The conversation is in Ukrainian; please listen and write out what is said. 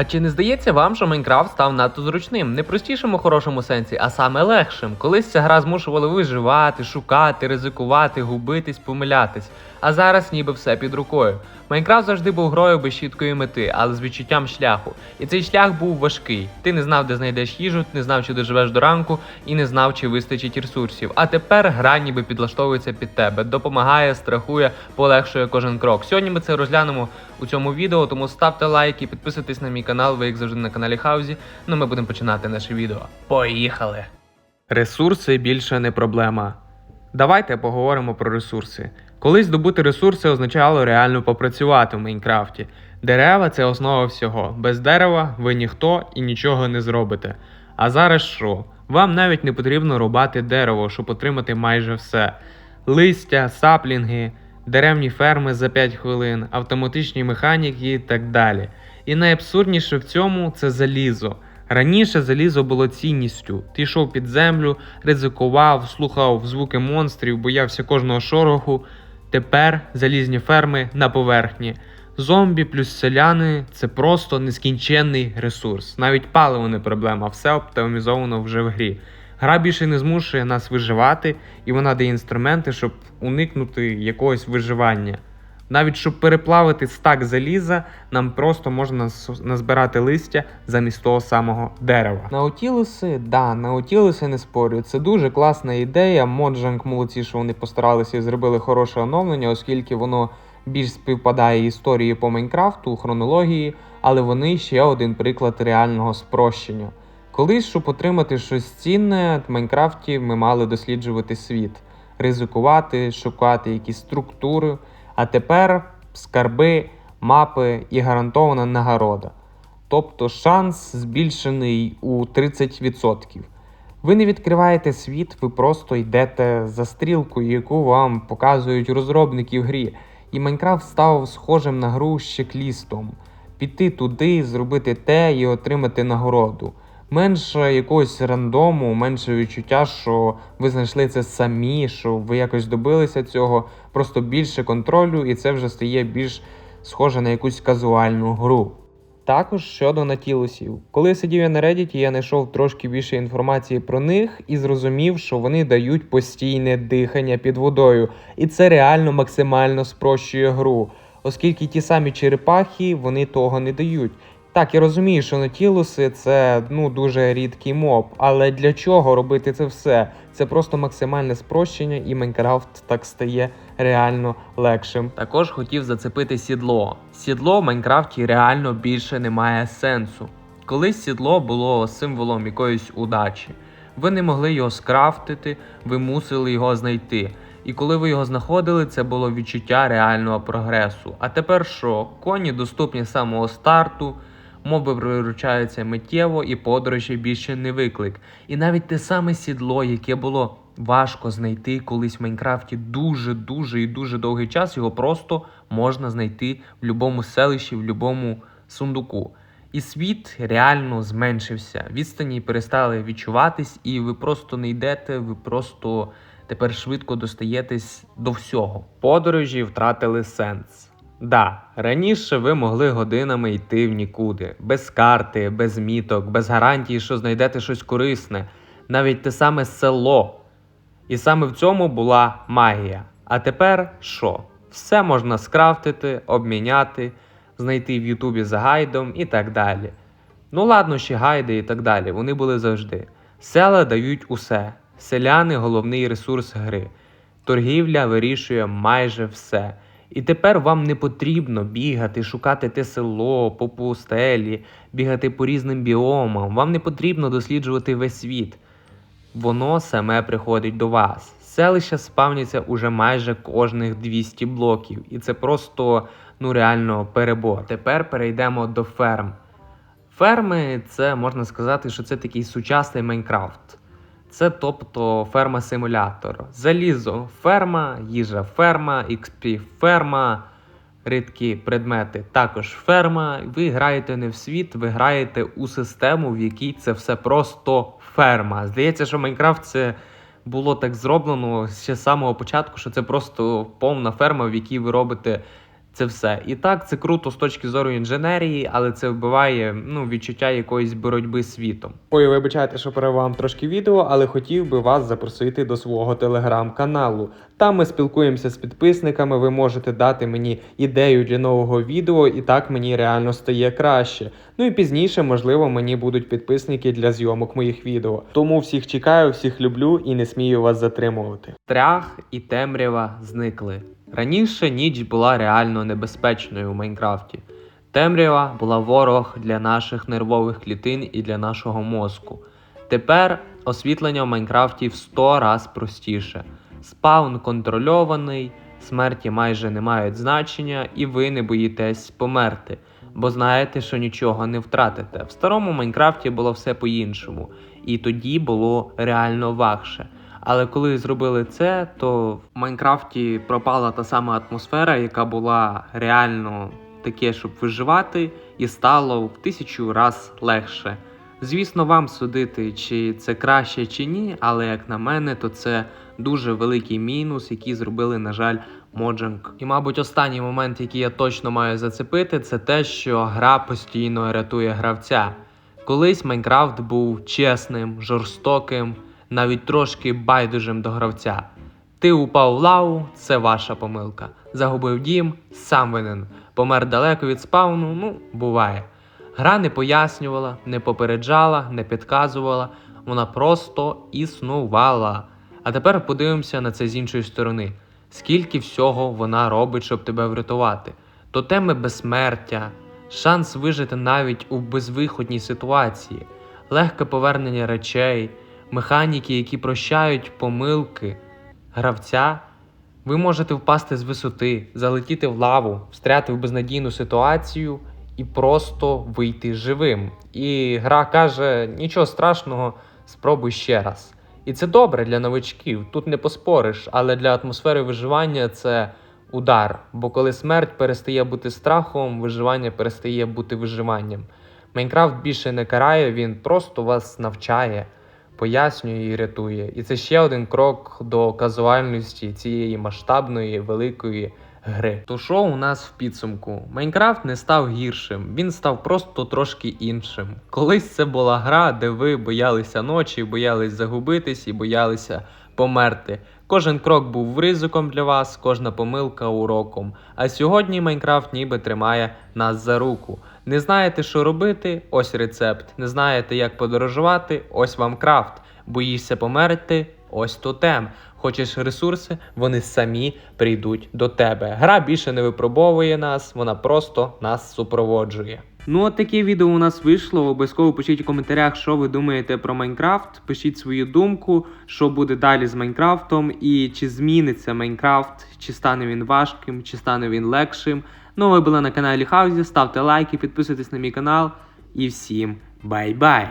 А чи не здається вам, що Майнкрафт став надто зручним? Не простішим у хорошому сенсі, а саме легшим. Колись ця гра змушувала виживати, шукати, ризикувати, губитись, помилятись. А зараз ніби все під рукою. Майнкрафт завжди був грою без чіткої мети, але з відчуттям шляху. І цей шлях був важкий. Ти не знав, де знайдеш їжу, не знав, чи доживеш до ранку, і не знав, чи вистачить ресурсів. А тепер гра ніби підлаштовується під тебе, допомагає, страхує, полегшує кожен крок. Сьогодні ми це розглянемо у цьому відео, тому ставте лайки, підписуйтесь на мій канал, ви як завжди на каналі Хаузі. Ну ми будемо починати наше відео. Поїхали! Ресурси більше не проблема. Давайте поговоримо про ресурси. Колись здобути ресурси означало реально попрацювати в Майнкрафті. Дерева це основа всього. Без дерева ви ніхто і нічого не зробите. А зараз що? Вам навіть не потрібно рубати дерево, щоб отримати майже все: листя, саплінги, деревні ферми за 5 хвилин, автоматичні механіки і так далі. І найабсурдніше в цьому це залізо. Раніше залізо було цінністю. Ти йшов під землю, ризикував, слухав звуки монстрів, боявся кожного шороху. Тепер залізні ферми на поверхні. Зомбі плюс селяни це просто нескінченний ресурс. Навіть паливо не проблема, все оптимізовано вже в грі. Гра більше не змушує нас виживати, і вона дає інструменти, щоб уникнути якогось виживання. Навіть щоб переплавити стак заліза, нам просто можна назбирати листя замість того самого дерева. Наутілуси, да, наутілуси не спорю. Це дуже класна ідея. Моджанк молодці, що вони постаралися і зробили хороше оновлення, оскільки воно більш співпадає історії по Майнкрафту, хронології, але вони ще один приклад реального спрощення. Колись, щоб отримати щось цінне, в Майнкрафті ми мали досліджувати світ, ризикувати, шукати якісь структури. А тепер скарби, мапи і гарантована нагорода. Тобто шанс збільшений у 30%. Ви не відкриваєте світ, ви просто йдете за стрілкою, яку вам показують розробники в грі. І Майнкрафт став схожим на гру з чек-лістом. Піти туди, зробити те і отримати нагороду. Менше якогось рандому, менше відчуття, що ви знайшли це самі, що ви якось добилися цього, просто більше контролю, і це вже стає більш схоже на якусь казуальну гру. Також щодо натілусів. Коли сидів я на Reddit, я знайшов трошки більше інформації про них і зрозумів, що вони дають постійне дихання під водою, і це реально максимально спрощує гру, оскільки ті самі черепахи вони того не дають. Так, я розумію, що натілуси це ну дуже рідкий моб, але для чого робити це все? Це просто максимальне спрощення, і Майнкрафт так стає реально легшим. Також хотів зацепити сідло. Сідло в Майнкрафті реально більше не має сенсу. Колись сідло було символом якоїсь удачі. Ви не могли його скрафтити, ви мусили його знайти. І коли ви його знаходили, це було відчуття реального прогресу. А тепер що? Коні доступні з самого старту, моби приручаються миттєво і подорожі більше не виклик. І навіть те саме сідло, яке було важко знайти колись в Майнкрафті дуже, дуже і дуже довгий час, його просто можна знайти в будь-якому селищі, в будь-якому сундуку. І світ реально зменшився. Відстані перестали відчуватись, і ви просто не йдете, ви просто тепер швидко достаєтесь до всього. Подорожі втратили сенс. Да, раніше ви могли годинами йти в нікуди, без карти, без міток, без гарантії, що знайдете щось корисне, навіть те саме село. І саме в цьому була магія. А тепер що? Все можна скрафтити, обміняти, знайти в Ютубі за гайдом і так далі. Ну ладно, ще гайди і так далі, вони були завжди. Села дають усе. Селяни головний ресурс гри. Торгівля вирішує майже все. І тепер вам не потрібно бігати, шукати те село по пустелі, бігати по різним біомам. Вам не потрібно досліджувати весь світ. Воно саме приходить до вас. Селища спавняться уже майже кожних 200 блоків, і це просто ну реально перебор. Тепер перейдемо до ферм. Ферми це можна сказати, що це такий сучасний Майнкрафт. Це тобто ферма-симулятор. Залізо ферма, їжа ферма, XP ферма, рідкі предмети також ферма. Ви граєте не в світ, ви граєте у систему, в якій це все просто ферма. Здається, що Майнкрафт це було так зроблено ще з самого початку, що це просто повна ферма, в якій ви робите Це все. І так, це круто з точки зору інженерії, але це вбиває ну, відчуття якоїсь боротьби з світом. Ой, вибачайте, що перервав трошки відео, але хотів би вас запросити до свого телеграм-каналу. Там ми спілкуємося з підписниками. Ви можете дати мені ідею для нового відео, і так мені реально стає краще. Ну і пізніше, можливо, мені будуть підписники для зйомок моїх відео. Тому всіх чекаю, всіх люблю і не смію вас затримувати. Трях і темрява зникли. Раніше ніч була реально небезпечною у Майнкрафті. Темрява була ворог для наших нервових клітин і для нашого мозку. Тепер освітлення в Майнкрафті в 100 раз простіше. Спаун контрольований, смерті майже не мають значення, і ви не боїтесь померти, бо знаєте, що нічого не втратите. В старому Майнкрафті було все по-іншому, і тоді було реально вагше. Але коли зробили це, то в Майнкрафті пропала та сама атмосфера, яка була реально таке, щоб виживати, і стало в тисячу раз легше. Звісно, вам судити, чи це краще чи ні, але як на мене, то це дуже великий мінус, який зробили, на жаль, Моджанг. І, мабуть, останній момент, який я точно маю зацепити, це те, що гра постійно рятує гравця. Колись Майнкрафт був чесним, жорстоким, навіть трошки байдужим до гравця. Ти упав в лаву, це ваша помилка. Загубив дім, сам винен. Помер далеко від спавну, ну, буває. Гра не пояснювала, не попереджала, не підказувала, вона просто існувала. А тепер подивимося на це з іншої сторони. Скільки всього вона робить, щоб тебе врятувати. Тотеми безсмертя, шанс вижити навіть у безвиходній ситуації, легке повернення речей, механіки, які прощають помилки гравця. Ви можете впасти з висоти, залетіти в лаву, встряти в безнадійну ситуацію і просто вийти живим. І гра каже: нічого страшного, спробуй ще раз. І це добре для новичків, тут не поспориш, але для атмосфери виживання це удар. Бо коли смерть перестає бути страхом, виживання перестає бути виживанням. Майнкрафт більше не карає, він просто вас навчає, пояснює і рятує. І це ще один крок до казуальності цієї масштабної великої гри. То що у нас в підсумку? Майнкрафт не став гіршим, він став просто трошки іншим. Колись це була гра, де ви боялися ночі, боялись загубитись і боялися померти. Кожен крок був ризиком для вас, кожна помилка уроком. А сьогодні Майнкрафт ніби тримає нас за руку. Не знаєте, що робити? Ось рецепт. Не знаєте, як подорожувати? Ось вам крафт. Боїшся померти? Ось тотем. Хочеш ресурси, вони самі прийдуть до тебе. Гра більше не випробовує нас, вона просто нас супроводжує. Ну, от таке відео у нас вийшло. Обов'язково пишіть у коментарях, що ви думаєте про Майнкрафт. Пишіть свою думку, що буде далі з Майнкрафтом, і чи зміниться Майнкрафт, чи стане він важким, чи стане він легшим. Ну, ви були на каналі Хаузі, ставте лайки, підписуйтесь на мій канал. І всім бай-бай!